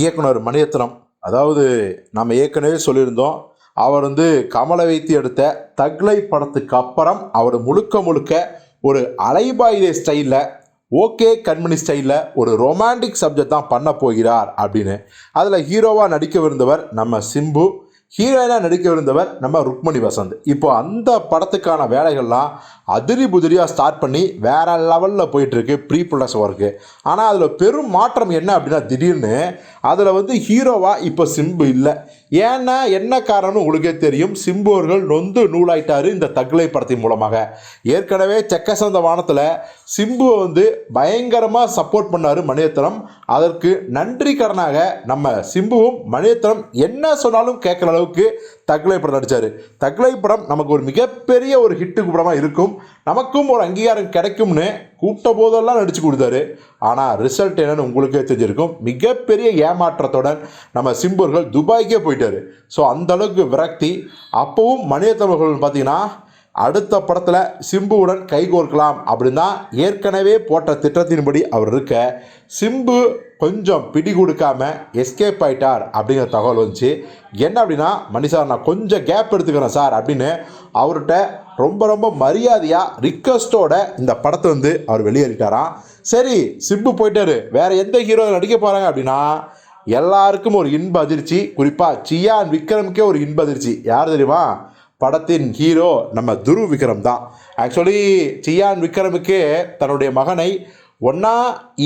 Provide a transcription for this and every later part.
இயக்குனர் மணிரத்னம். அதாவது நம்ம ஏற்கனவே சொல்லியிருந்தோம் அவர் வந்து கமலை வைத்து எடுத்த தக்லை படத்துக்கு அப்புறம் அவர் முழுக்க முழுக்க ஒரு அலைபாயுதே ஸ்டைலில் ஓகே கண்மணி ஸ்டைலில் ஒரு ரொமான்டிக் சப்ஜெக்ட் தான் பண்ண போகிறார் அப்படின்னு. அதில் ஹீரோவாக நடிக்கவிருந்தவர் நம்ம சிம்பு ஹீரோயினாக நடிக்கவிருந்தவர் நம்ம ருக்மணி வசந்த். இப்போ அந்த படத்துக்கான வேலைகள்லாம் அதிரி புதிரியாக ஸ்டார்ட் பண்ணி வேற லெவலில் போயிட்டுருக்கு ப்ரீ ப்ரொடக்ஷன் ஒர்க்கு ஆனால் அதில் பெரும் மாற்றம் என்ன அப்படின்னா திடீர்னு அதில் வந்து ஹீரோவாக இப்போ சிம்பு இல்லை. ஏன்னா என்ன காரணம்னு உங்களுக்கே தெரியும். சிம்பு அவர்கள் நொந்து நூலாயிட்டார் இந்த தக்லை படத்தின் மூலமாக. ஏற்கனவே செக்கசந்த வானத்தில் சிம்புவை வந்து பயங்கரமாக சப்போர்ட் பண்ணார் மணியத்தனம் அதற்கு நன்றி கடனாக நம்ம சிம்புவும் மணியத்தனம் என்ன சொன்னாலும் கேட்குற அளவுக்கு தக்லை படம் நடித்தார் தக்லை படம் நமக்கு ஒரு மிகப்பெரிய ஒரு ஹிட்டு படமாக இருக்கும். நமக்கும் ஒரு அங்கீகாரம் கிடைக்கும்னு கூப்பிட்ட போதெல்லாம் நடித்து கொடுத்தாரு. ஆனால் ரிசல்ட் என்னன்னு உங்களுக்கே தெரிஞ்சிருக்கும். மிகப்பெரிய ஏமாற்றத்துடன் நம்ம சிம்பர்கள் துபாய்க்கே போயிட்டாரு. ஸோ அந்த அளவுக்கு விரக்தி. அப்போவும் மணிரத்னவர்கள் பார்த்தீங்கன்னா அடுத்த படத்தில் சிம்புவுடன் கைகோர்க்கலாம் அப்படின்னு தான் ஏற்கனவே போட்ட திட்டத்தின்படி அவர் இருக்க சிம்பு கொஞ்சம் பிடி கொடுக்காம எஸ்கேப் ஆயிட்டார் அப்படிங்கிற தகவல் வந்துச்சு. என்ன அப்படின்னா மணி சார் நான் கொஞ்சம் கேப் எடுத்துக்கிறேன் சார் அப்படின்னு அவர்கிட்ட ரொம்ப ரொம்ப மரியாதையாக ரிக்வஸ்ட்டோட இந்த படத்தை வந்து அவர் வெளியேறிட்டாராம். சரி சிம்பு போயிட்டாரு. வேற எந்த ஹீரோ நடிக்க போகிறாங்க அப்படின்னா எல்லாருக்கும் ஒரு இன்ப அதிர்ச்சி. குறிப்பாக சியான் விக்ரமுக்கே ஒரு இன்ப அதிர்ச்சி. யார் தெரியுமா? படத்தின் ஹீரோ நம்ம துரு விக்ரம் தான் ஆக்சுவலி சியான் விக்ரமுக்கே தன்னுடைய மகனை ஒன்றா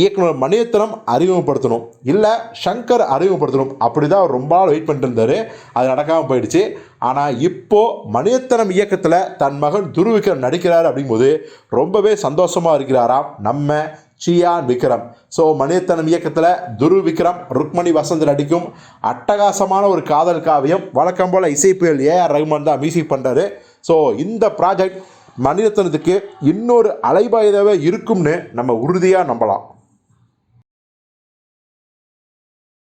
இயக்குனர் மணியத்தனம் அறிமுகப்படுத்தணும். இல்லை சங்கர் அறிமுகப்படுத்தணும். அப்படி தான் ரொம்ப நாள் வெயிட் பண்ணிட்டு இருந்தார். அது நடக்காமல் போயிடுச்சு. ஆனால் இப்போது மணியத்தனம் இயக்கத்தில் தன் மகன் துரு விக்ரம் நடிக்கிறார் அப்படிங்கும்போது ரொம்பவே சந்தோஷமாக இருக்கிறாராம். நம்ம சியான் விக்ரம். ஸோ மணிரத்னம் இயக்கத்தில் துரு விக்ரம் ருக்மணி வசந்த் நடிக்கும் அட்டகாசமான ஒரு காதல் காவியம். வழக்கம் போல் இசைப்புகள் ஏஆர் ரகுமான் தான் மியூசிக் பண்ணுறாரு ஸோ இந்த ப்ராஜெக்ட் மணிரத்னத்துக்கு இன்னொரு அலைபாயுதவே இருக்கும்னு நம்ம உறுதியாக நம்பலாம்.